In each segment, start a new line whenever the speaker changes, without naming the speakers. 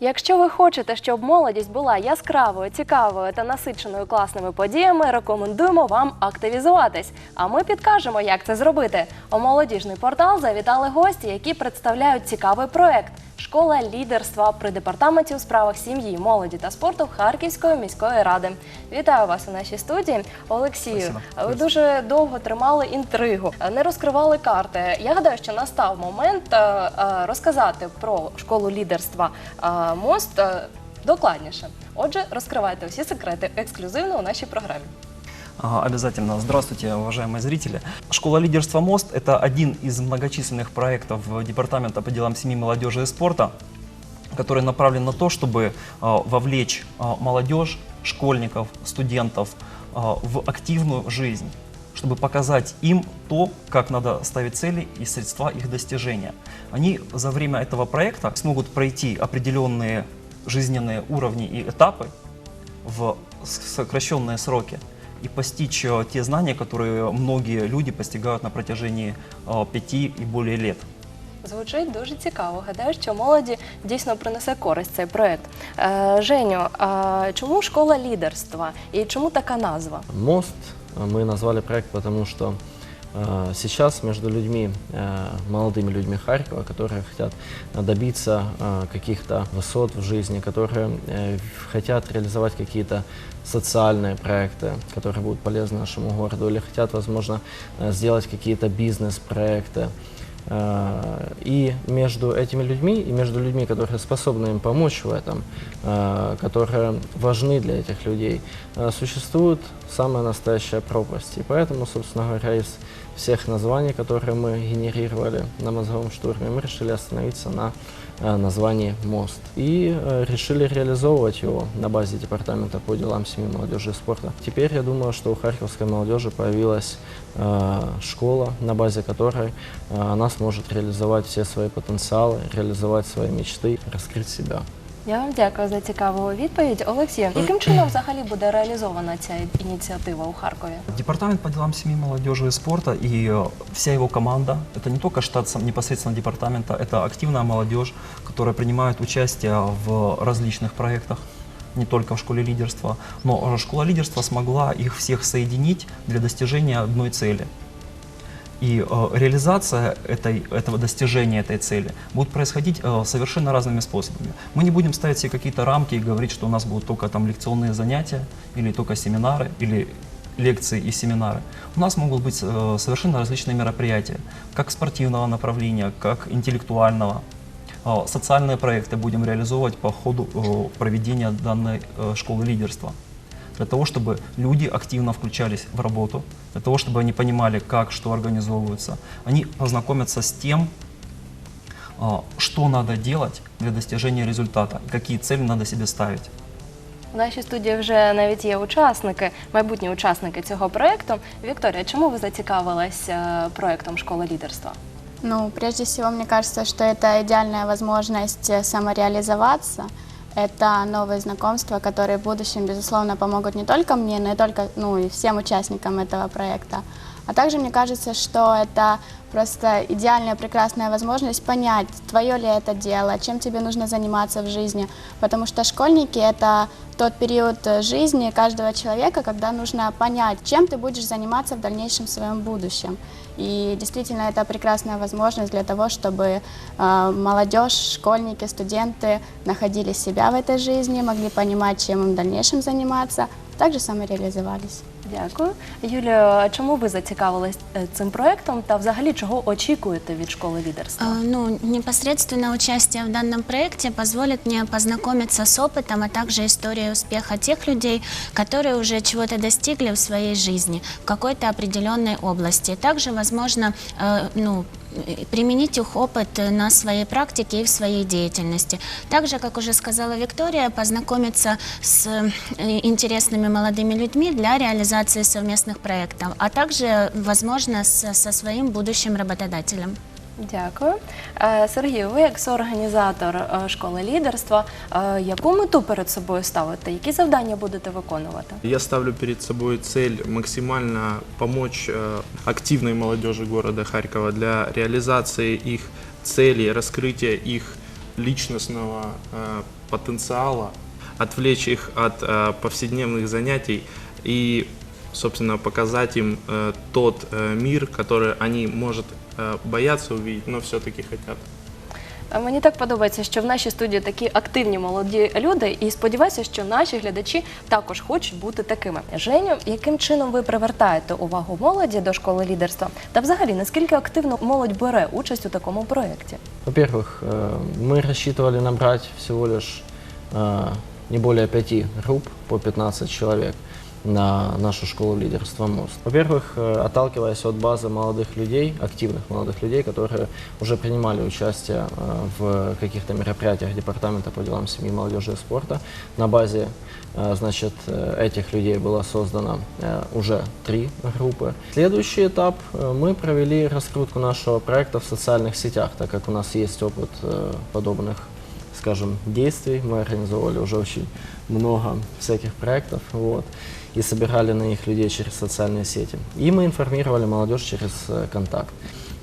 Якщо ви хочете, щоб молодість була яскравою, цікавою та насиченою класними подіями, рекомендуємо вам активізуватись. А ми підкажемо, як це зробити. У молодіжний портал завітали гості, які представляють цікавий проект. Школа лідерства при департаменті у справах сім'ї, молоді та спорту Харківської міської ради. Вітаю вас у нашій студії. Олексію,
Спасибо.
ви дуже довго тримали інтригу, не розкривали карти. Я гадаю, що настав момент е, е, розказати про школу лідерства е, мост докладніше. Отже, розкривайте всі секрети ексклюзивно у нашій програмі.
Обязательно. Здравствуйте, уважаемые зрители. Школа лидерства МОСТ – это один из многочисленных проектов Департамента по делам семьи, молодежи и спорта, который направлен на то, чтобы а, вовлечь а, молодежь, школьников, студентов а, в активную жизнь чтобы показать им то, как надо ставить цели и средства их достижения. Они за время этого проекта смогут пройти определенные жизненные уровни и этапы в сокращенные сроки и постичь э, те знания, которые многие люди постигают на протяжении э, пяти и более лет.
Звучить дуже цікаво. Гадаю, що молоді дійсно принесе користь цей проект. Е, Женю, а чому школа лідерства і чому така назва?
Мост э, мы назвали проект, потому что э, сейчас между людьми, э, молодыми людьми Харькова, которые хотят э, добиться э, каких-то высот в жизни, которые э, хотят реализовать какие-то социальные проекты, которые будут полезны нашему городу, или хотят, возможно, э, сделать какие-то бизнес-проекты. Э, И между этими людьми и между людьми, которые способны им помочь в этом, э, которые важны для этих людей, э, существует самая настоящая пропасть. И поэтому, собственно говоря, из всех названий, которые мы генерировали на мозговом штурме, мы решили остановиться на названии «Мост». И решили реализовывать его на базе Департамента по делам семьи, молодежи и спорта. Теперь я думаю, что у харьковской молодежи появилась школа, на базе которой она сможет реализовать все свои потенциалы, реализовать свои мечты, раскрыть себя.
Я вам дякую за цікаву відповідь. Олексію, яким чином взагалі буде реалізована ця ініціатива у Харкові?
Департамент по делам семьи, молодежи и спорта и э, вся его команда, это не только штат сам- непосредственно департамента, это активная молодежь, которая принимает участие в различных проектах, не только в школе лидерства, но э, школа лидерства смогла их всех соединить для достижения одной цели. И э, реализация этой, этого достижения этой цели будет происходить э, совершенно разными способами. Мы не будем ставить себе какие-то рамки и говорить, что у нас будут только там лекционные занятия, или только семинары, или лекции и семинары. У нас могут быть э, совершенно различные мероприятия, как спортивного направления, как интеллектуального. Э, социальные проекты будем реализовывать по ходу э, проведения данной э, школы лидерства для того, чтобы люди активно включались в работу, для того, чтобы они понимали, как, что организовывается. Они познакомятся с тем, а, что надо делать для достижения результата, и какие цели надо себе ставить.
У нашій студії вже навіть є учасники, майбутні учасники цього проекту. Вікторія, чому ви зацікавилась е, проектом школа лідерства?
Ну, прежде всего, мне кажется, что это идеальная возможность э, самореализоваться. Это новые знакомства, которые в будущем, безусловно, помогут не только мне, но и, только, ну, и всем участникам этого проекта. А также мне кажется, что это просто идеальная, прекрасная возможность понять, твое ли это дело, чем тебе нужно заниматься в жизни. Потому что школьники – это тот период жизни каждого человека, когда нужно понять, чем ты будешь заниматься в дальнейшем в своем будущем. И действительно, это прекрасная возможность для того, чтобы э, молодежь, школьники, студенты находили себя в этой жизни, могли понимать, чем им в дальнейшем заниматься, также самореализовались.
Дякую. Юлія, а чому ви зацікавились е, цим проектом та взагалі чого очікуєте від школи лідерства?
А, Ну, непосредственно участие в данном проекте позволит мне познакомиться с опытом, а также историей успеха тех людей, которые уже чего-то достигли в своей жизни в какой-то определенной области. Также, возможно, э, ну, э, применить их опыт на своей практике и в своей деятельности. Также, как уже сказала Виктория, познакомиться с э, интересными молодыми людьми для реализации совместных проектов, а также, возможно, с- со своим будущим работодателем.
Дякую. Е, Сергію, ви як соорганізатор е, школи лідерства, е, яку мету перед собою ставите? Які завдання будете виконувати?
Я ставлю перед собой цель максимально помочь э, активной молодежи города Харькова для реализации их целей, раскрытия их личностного э, потенциала, отвлечь их от э, повседневных занятий и, собственно, показать им э, тот э, мир, который они, может, э, боятся увидеть, но все-таки хотят.
А Мені так подобається, що в нашій студії такі активні молоді люди, і сподіваюся, що наші глядачі також хочуть бути такими. Женю, яким чином ви привертаєте увагу молоді до школи лідерства? Та взагалі наскільки активно молодь бере участь у такому проєкті?
Во-первых, э, мы рассчитывали набрать всего лишь э, не более пяти групп по 15 человек на нашу школу лидерства МОСТ. Во-первых, э, отталкиваясь от базы молодых людей, активных молодых людей, которые уже принимали участие э, в каких-то мероприятиях Департамента по делам семьи, молодежи и спорта, на базе э, значит, э, этих людей было создано э, уже три группы. Следующий этап э, мы провели раскрутку нашего проекта в социальных сетях, так как у нас есть опыт э, подобных, скажем, действий. Мы организовали уже очень много всяких проектов, вот, и собирали на них людей через социальные сети. И мы информировали молодежь через э, контакт.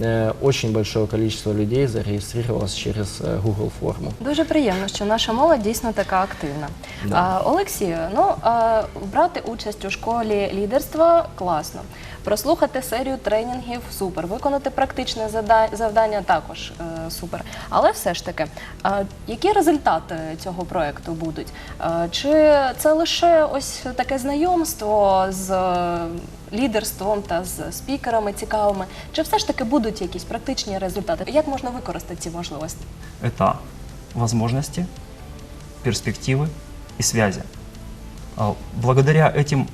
Э, Очень большое количество людей зарегистрировалось через э, Google форму.
Дуже приємно, що наша молодь дійсно така активна.
Да.
А, Олексію, ну а, брати участь у школі лідерства класно. Прослухати серію тренінгів супер, виконати практичне завдання також е, супер. Але все ж таки, які результати цього проекту будуть? Чи це лише ось таке знайомство з е, лідерством та з спікерами цікавими? Чи все ж таки будуть якісь практичні результати? Як можна використати ці можливості?
Это возможности, перспективы и связи. А, Благодаря этим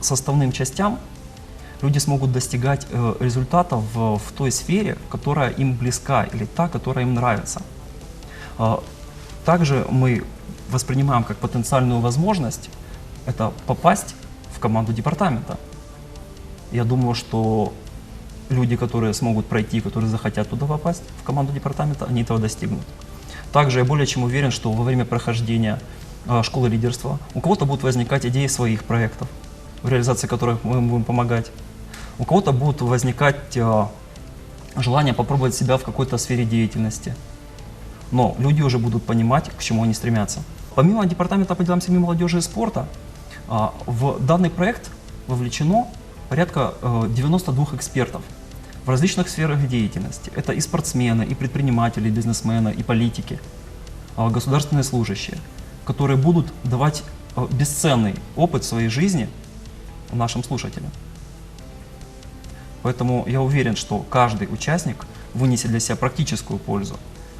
составным частям люди смогут достигать э, результатов в, в той сфере, которая им близка или та, которая им нравится. А, Также мы воспринимаем как потенциальную возможность это попасть в команду департамента. Я думаю, что люди, которые смогут пройти, которые захотят туда попасть, в команду департамента, они этого достигнут. Также я более чем уверен, что во время прохождения э, школы лидерства у кого-то будут возникать идеи своих проектов, в реализации которых мы будем помогать. У кого-то будут возникать э, желание попробовать себя в какой-то сфере деятельности. Но люди уже будут понимать, к чему они стремятся. Помимо департамента по делам семьи, молодежи и спорта, а, в данный проект вовлечено порядка э, 92 экспертов в различных сферах деятельности. Это и спортсмены, и предприниматели, и бизнесмены, и политики, а, государственные служащие, которые будут давать э, бесценный опыт своей жизни нашим слушателям. Поэтому я уверен, что каждый участник вынесет для себя практическую пользу.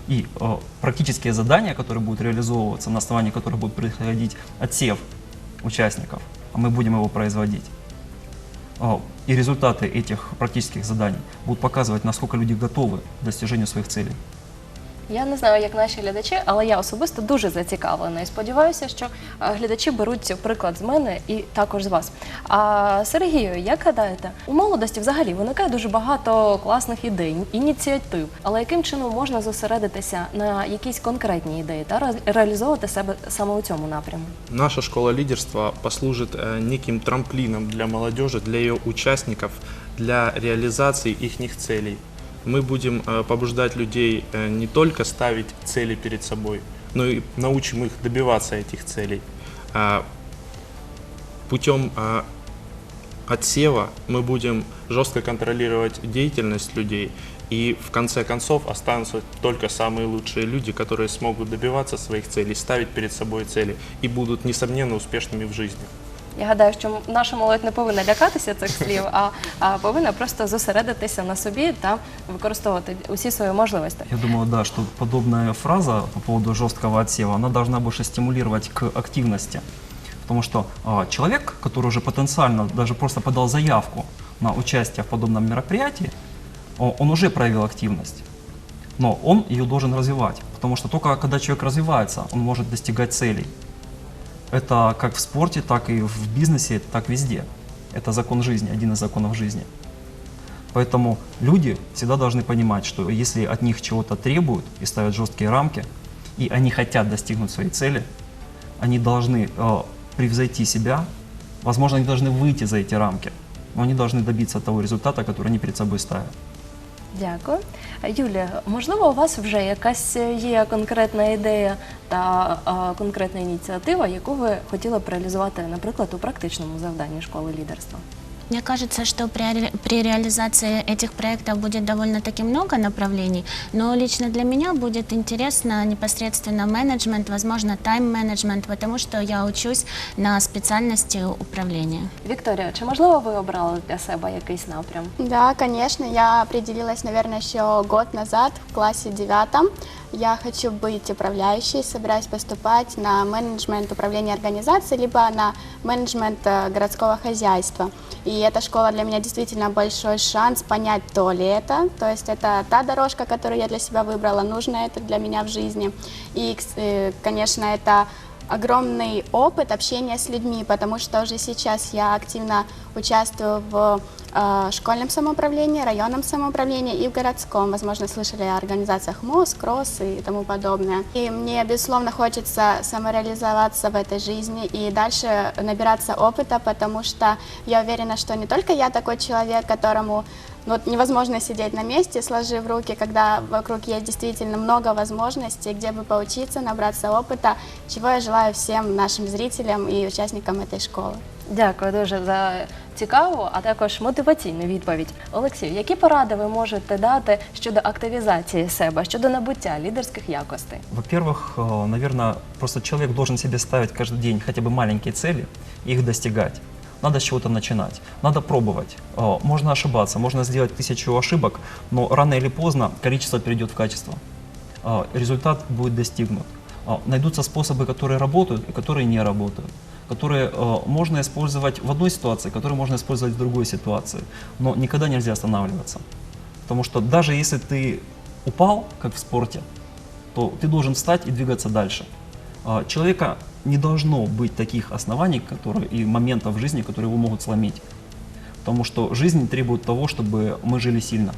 И э, практические задания, которые будут реализовываться, на основании которых будет происходить отсев участников, а мы будем его производить. Э, и результаты этих практических заданий будут показывать, насколько люди готовы к достижению своих целей.
Я не знаю, як наші глядачі, але я особисто дуже зацікавлена і сподіваюся, що е, глядачі беруть приклад з мене і також з вас. А Сергію, як гадаєте, у молодості взагалі виникає дуже багато класних ідей, ініціатив. Але яким чином можна зосередитися на якійсь конкретній ідеї та реалізовувати себе саме у цьому напрямку?
Наша школа лидерства послужит э, неким трамплином для молодежи, для ее участников, для реализации их целей. Мы будем э, побуждать людей э, не только ставить цели перед собой, но и научим их добиваться этих целей. А, Путем а, отсева мы будем жестко контролировать деятельность людей, и в конце концов останутся только самые лучшие люди, которые смогут добиваться своих целей, ставить перед собой цели и будут, несомненно, успешными в жизни.
Я гадаю, що наша молодь не повинна лякатися цих слів, а, а повинна просто зосередитися на собі та використовувати усі свої можливості.
Я думаю, да, что подобная фраза по поводу жесткого отсева, она должна больше стимулировать к активности. Потому что а, человек, который уже потенциально даже просто подал заявку на участие в подобном мероприятии, он уже проявил активность. Но он ее должен развивать. Потому что только когда человек развивается, он может достигать целей. Это как в спорте, так и в бизнесе, так везде. Это закон жизни, один из законов жизни. Поэтому люди всегда должны понимать, что если от них чего-то требуют и ставят жесткие рамки, и они хотят достигнуть своей цели, они должны э, превзойти себя, возможно, они должны выйти за эти рамки, но они должны добиться того результата, который они перед собой ставят.
Дякую. Юлія, можливо, у вас вже якась є конкретна ідея та а, конкретна ініціатива, яку ви хотіли б реалізувати, наприклад, у практичному завданні школи лідерства?
Мне кажется, что при, ре- при реализации этих проектов будет довольно-таки много направлений, но лично для меня будет интересно непосредственно менеджмент, возможно, тайм-менеджмент, потому что я учусь на специальности управления.
Вікторія, чи можливо ви обрали для себе якийсь напрям?
Да, конечно, я определилась, наверное, еще год назад в классе девятом. Я хочу быть управляющей, собираюсь поступать на менеджмент управления организацией, либо на менеджмент э, городского хозяйства. И эта школа для меня действительно большой шанс понять, то ли это, то есть это та дорожка, которую я для себя выбрала, нужно это для меня в жизни. И, кс- э, конечно, это огромный опыт общения с людьми, потому что уже сейчас я активно участвую в э, школьном самоуправлении, районном самоуправлении и в городском. Возможно, слышали о организациях МОЗ, КРОСС и тому подобное. И мне, безусловно, хочется самореализоваться в этой жизни и дальше набираться опыта, потому что я уверена, что не только я такой человек, которому вот невозможно сидеть на месте, сложив руки, когда вокруг есть действительно много возможностей, где бы поучиться, набраться опыта, чего я желаю всем нашим зрителям и участникам этой школы.
Дякую дуже за цікаву, а також мотиваційну відповідь. Олексій, які поради ви можете дати щодо активізації себе, щодо набуття лідерських якостей?
Во-первых, э, наверное, просто человек должен себе ставить каждый день хотя бы маленькие цели и их достигать. Надо с чего-то начинать, надо пробовать. Э, Можно ошибаться, можно сделать тысячу ошибок, но рано или поздно количество перейдет в качество. Э, Результат будет достигнут. Э, Найдутся способы, которые работают и которые не работают которые э, можно использовать в одной ситуации, которые можно использовать в другой ситуации. Но никогда нельзя останавливаться. Потому что даже если ты упал, как в спорте, то ты должен встать и двигаться дальше. А, Человека не должно быть таких оснований которые, и моментов в жизни, которые его могут сломить. Потому что жизнь требует того, чтобы мы жили сильно.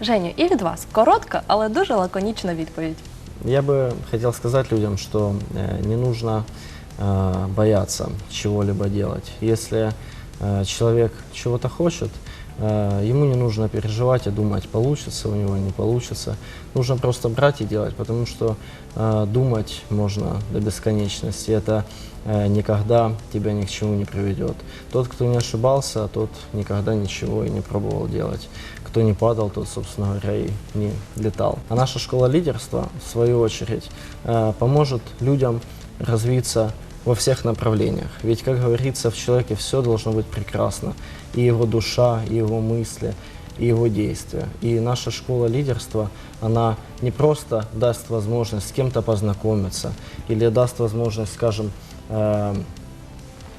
Женю, і від вас коротка, але дуже лаконічна відповідь.
Я бы хотел сказать людям, что э, не нужно э, бояться чего-либо делать. Если э, человек чего-то хочет, э, ему не нужно переживать и думать, получится у него, не получится. Нужно просто брать и делать, потому что э, думать можно до бесконечности. Это э, никогда тебя ни к чему не приведет. Тот, кто не ошибался, тот никогда ничего и не пробовал делать. Кто не падал, тот, собственно говоря, и не летал. А наша школа лидерства, в свою очередь, э, поможет людям развиться во всех направлениях. Ведь, как говорится, в человеке все должно быть прекрасно. И его душа, и его мысли, и его действия. И наша школа лидерства, она не просто даст возможность с кем-то познакомиться или даст возможность, скажем, э,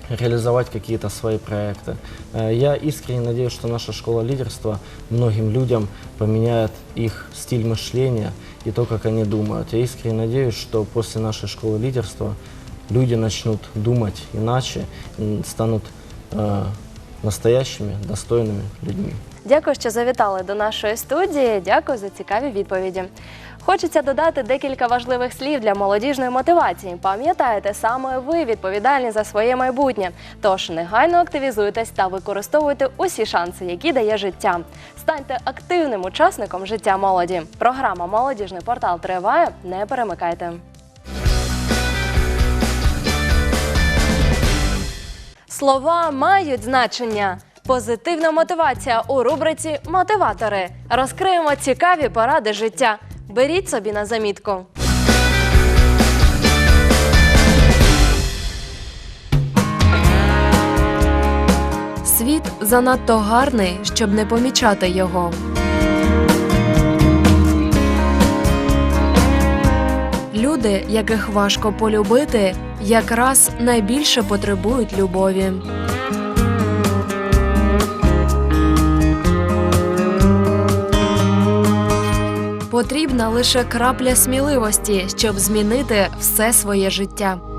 реализовать какие-то свои проекты. Э, Я искренне надеюсь, что наша школа лидерства многим людям поменяет их стиль мышления и то, как они думают. Я искренне надеюсь, что после нашей школы лидерства люди начнут думать иначе, станут э, настоящими, достойными людьми.
Дякую, що завітали до нашої студії. Дякую за цікаві відповіді. Хочеться додати декілька важливих слів для молодіжної мотивації. Пам'ятаєте, саме ви відповідальні за своє майбутнє. Тож негайно активізуйтесь та використовуйте усі шанси, які дає життя. Станьте активним учасником життя молоді. Програма Молодіжний портал триває. Не перемикайте. Слова мають значення. Позитивна мотивація у рубриці Мотиватори. Розкриємо цікаві поради життя. Беріть собі на замітку. Світ занадто гарний, щоб не помічати його. Люди, яких важко полюбити, якраз найбільше потребують любові. Потрібна лише крапля сміливості, щоб змінити все своє життя.